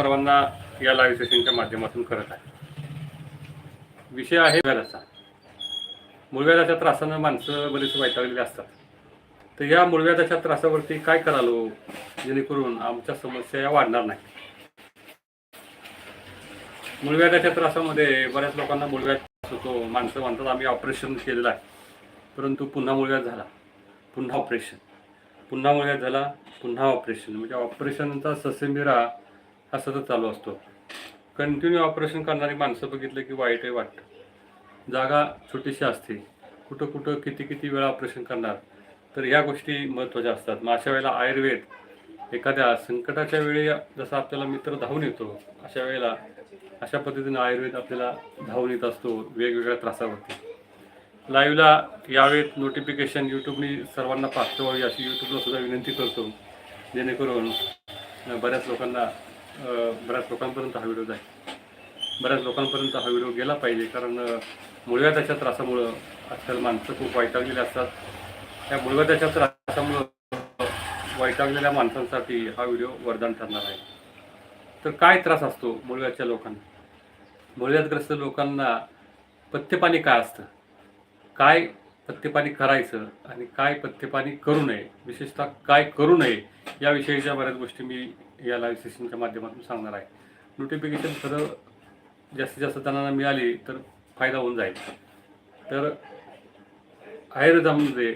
सर्वांना या लाईव्ह सेशनच्या माध्यमातून करत आहे. विषय आहे व्याजाचा मूळव्याजाच्या त्रासानं माणसं बरीच वैतागलेली असतात. तर या मूळव्याजाच्या त्रासावरती काय करालो? जेणेकरून आमच्या समस्या या वाढणार नाही मूळव्याजाच्या त्रासामध्ये बऱ्याच लोकांना मूळव्याज त्रास होतो. माणसं म्हणतात आम्ही ऑपरेशन केलेलं आहे. परंतु पुन्हा मूळव्याध झाला. पुन्हा ऑपरेशन पुन्हा मूळव्याज झाला पुन्हा ऑपरेशन म्हणजे ऑपरेशनचा ससेमिरा हा सतत चालू असतो. कंटिन्यू ऑपरेशन करणारी माणसं बघितलं की वाईटही वाटतं. जागा छोटीशी असते. कुठं कुठं किती किती वेळा ऑपरेशन करणार? तर ह्या गोष्टी महत्त्वाच्या असतात. मग अशा वेळेला आयुर्वेद एखाद्या संकटाच्या वेळी जसा आपल्याला मित्र धावून येतो अशा वेळेला अशा पद्धतीने आयुर्वेद आपल्याला धावून येत असतो वेगवेगळ्या त्रासावरती. लाईव्हला यावेळेत नोटिफिकेशन यूट्यूबनी सर्वांना प्राप्त व्हावी अशी यूट्यूबला सुद्धा विनंती करतो. जेणेकरून बऱ्याच लोकांना बऱ्याच लोकांपर्यंत हा व्हिडिओ जाईल. बऱ्याच लोकांपर्यंत हा व्हिडिओ गेला पाहिजे कारण मुळव्या त्याच्या त्रासामुळं आजकाल माणसं खूप वैतागलेली असतात. त्या मुळव्याधाच्या त्रासामुळं वैतागलेल्या माणसांसाठी हा व्हिडिओ वरदान ठरणार आहे. तर काय त्रास असतो मुळव्याच्या लोकांना? मुळव्यातग्रस्त लोकांना पथ्यपाणी काय असतं? काय पथ्यपाणी करायचं आणि काय पथ्यपाणी करू नये? विशेषतः काय करू नये? याविषयीच्या बऱ्याच गोष्टी मी या लाईव्ह सेशनच्या माध्यमातून सांगणार आहे. नोटिफिकेशन खरं जास्तीत जास्त जणांना मिळाली तर फायदा होऊन जाईल. तर आयुर्वेदामध्ये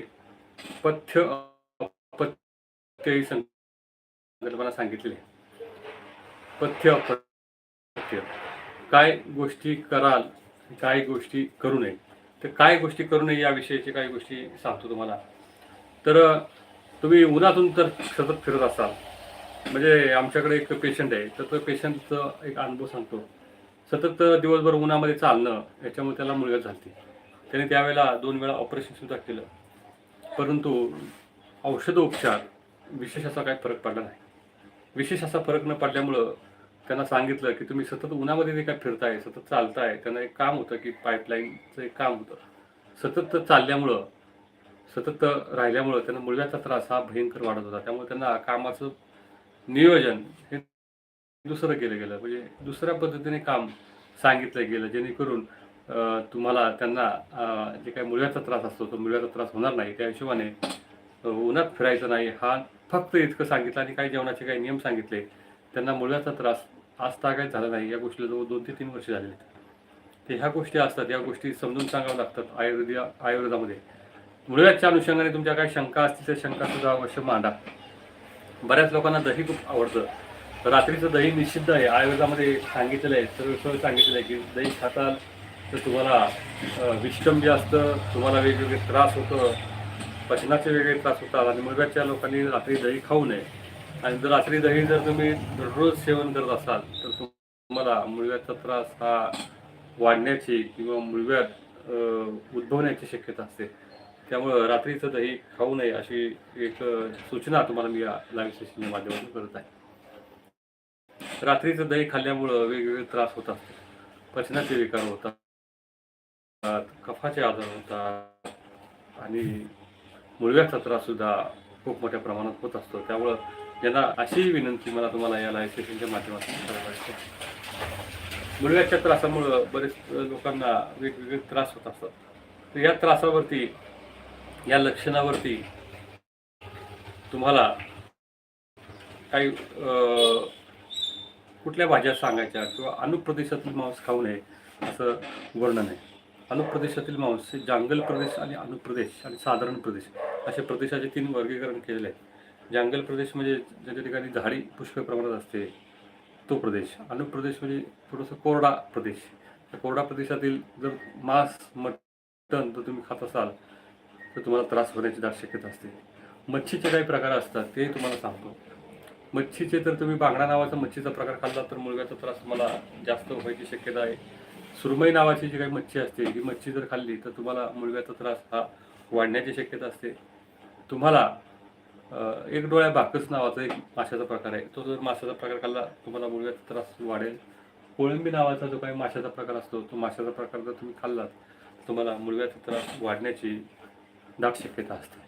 पथ्य अपथ्य ही संकल्पना सांगितली पथ्य अपथ्य. काय गोष्टी कराल काय गोष्टी करू नये. तर काय गोष्टी करू नये याविषयीचे काही गोष्टी सांगतो तुम्हाला. तर तुम्ही उन्हातून तर सतत फिरत असाल. म्हणजे आमच्याकडे एक पेशंट आहे. तर तो पेशंटचं एक अनुभव सांगतो. सतत दिवसभर उन्हामध्ये चालणं याच्यामुळे त्याला मुलगा झालती. त्याने त्यावेळेला दोन वेळा ऑपरेशनसुद्धा केलं. परंतु औषधोपचार विशेष असा काही फरक पडला नाही. विशेष असा फरक न पडल्यामुळं त्यांना सांगितलं की तुम्ही सतत उन्हामध्ये जे काय फिरताय सतत चालताय त्यांना एक काम होतं की पाईपलाईनचं एक काम होतं. सतत चालल्यामुळं सतत राहिल्यामुळं त्यांना मुळव्याचा त्रास हा भयंकर वाढत होता. त्यामुळे त्यांना कामाचं नियोजन हे दुसरं केलं गेलं. म्हणजे दुसऱ्या पद्धतीने काम सांगितलं गेलं जेणेकरून तुम्हाला त्यांना जे काही मुळव्याचा त्रास असतो तो मुळव्याचा त्रास होणार नाही. त्या हिशोबाने उन्हात फिरायचं नाही. हा फक्त इतकं सांगितलं आणि काही जेवणाचे काही नियम सांगितले. त्यांना मुळव्याचा त्रास आज काही झाला नाही. या गोष्टीला जवळ दोन ते तीन वर्ष झाले आहेत. ते ह्या गोष्टी असतात. या गोष्टी समजून सांगाव्या लागतात आयुर्वेद आयुर्वेदामध्ये. मुळव्याच्या अनुषंगाने तुमच्या काही शंका असतील तर शंका सुद्धा अवश्य मांडा. बऱ्याच लोकांना दही खूप आवडतं. रात्रीचं दही निषिद्ध आहे. आयुर्वेदामध्ये सांगितलेलं आहे सर्व सोय सांगितलेलं आहे की दही खाताल तर तुम्हाला विष्टम जे असतं तुम्हाला वेगवेगळे त्रास होतं पचनाचे वेगळे त्रास होतात आणि मुळव्याच्या लोकांनी रात्री दही खाऊ नये. आणि जर रात्री दही जर तुम्ही दररोज सेवन करत असाल तर तुम्हाला मुळव्याचा त्रास हा वाढण्याची किंवा मुळव्यात उद्भवण्याची शक्यता असते. त्यामुळं रात्रीचं दही खाऊ नये अशी एक सूचना तुम्हाला मी या लाईव्ह सेशनच्या माध्यमातून करत आहे. रात्रीचं दही खाल्ल्यामुळं वेगवेगळे त्रास होत असतात. पचनाचे विकार होतात. कफाचे आजार होतात. आणि मुळव्याचा त्रास सुद्धा खूप मोठ्या प्रमाणात होत असतो. त्यामुळं यांना अशी विनंती मला तुम्हाला या लाईव्ह सेशनच्या माध्यमातून करायला वाटते मुळव्याच्या त्रासामुळं बरेच लोकांना वेगवेगळे त्रास होत असतात. तर या त्रासावरती या लक्षणावरती तुम्हाला काही कुठल्या भाज्या सांगायच्या किंवा अनुप्रदेशातील मांस खाऊ नये असं वर्णन आहे. अनुप्रदेशातील मांस हे जांगल प्रदेश आणि अनुप्रदेश आणि साधारण प्रदेश असे प्रदेशाचे तीन वर्गीकरण केलेले आहे जांगल प्रदेश म्हणजे ज्याच्या ठिकाणी झाडी पुष्कळ प्रमाणात असते तो प्रदेश. अनुप्रदेश म्हणजे थोडंसं कोरडा प्रदेश. त्या कोरडा प्रदेशातील जर मांस मटण जर तुम्ही खात असाल तर तुम्हाला त्रास होण्याची दाट शक्यता असते. मच्छीचे काही प्रकार असतात ते तुम्हाला सांगतो. मच्छीचे तर तुम्ही बांगडा नावाचा मच्छीचा प्रकार खाल्ला तर मुळव्याचा त्रास तुम्हाला जास्त व्हायची शक्यता आहे. सुरमई नावाची जी काही मच्छी असते ही मच्छी जर खाल्ली तर तुम्हाला मुळव्याचा त्रास हा वाढण्याची शक्यता असते. तुम्हाला एक डोळ्या भाकस नावाचा एक माशाचा प्रकार आहे. तो जर माशाचा प्रकार खाल्ला तुम्हाला मुळव्याचा त्रास वाढेल. कोळंबी नावाचा जो काही माशाचा प्रकार असतो तो माशाचा प्रकार जर तुम्ही खाल्लात तुम्हाला मुळव्याचा त्रास वाढण्याची दाट शक्यता असते.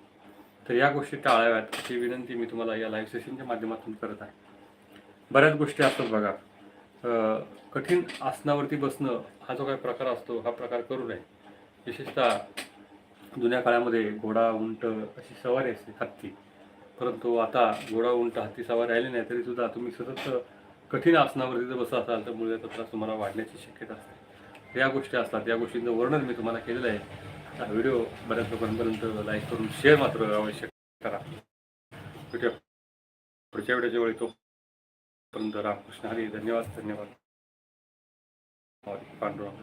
तर या गोष्टी टाळाव्यात अशी विनंती मी तुम्हाला या लाईव्ह सेशनच्या माध्यमातून करत आहे. बऱ्याच गोष्टी असतात बघा. कठीण आसनावरती बसणं हा जो काही प्रकार असतो हा प्रकार करू नये. विशेषतः जुन्या काळामध्ये घोडा उंट अशी सवारी असते हत्ती. परंतु आता घोडा उंट हत्ती सवारी राहिली नाही तरी सुद्धा तुम्ही सतत कठीण आसनावरती जर बसत असाल तर मुळव्याचा त्रास तुम्हाला वाढण्याची शक्यता असते. या गोष्टी असतात. या गोष्टींचं वर्णन मी तुम्हाला केलेलं आहे. हा व्हिडिओ बऱ्याच लोकांपर्यंत लाईक करून शेअर मात्र आवश्यक करा. व्हिडिओ पुढच्या व्हिडिओच्या वेळी तोपर्यंत रामकृष्ण हरी. धन्यवाद धन्यवाद. पांडुरंग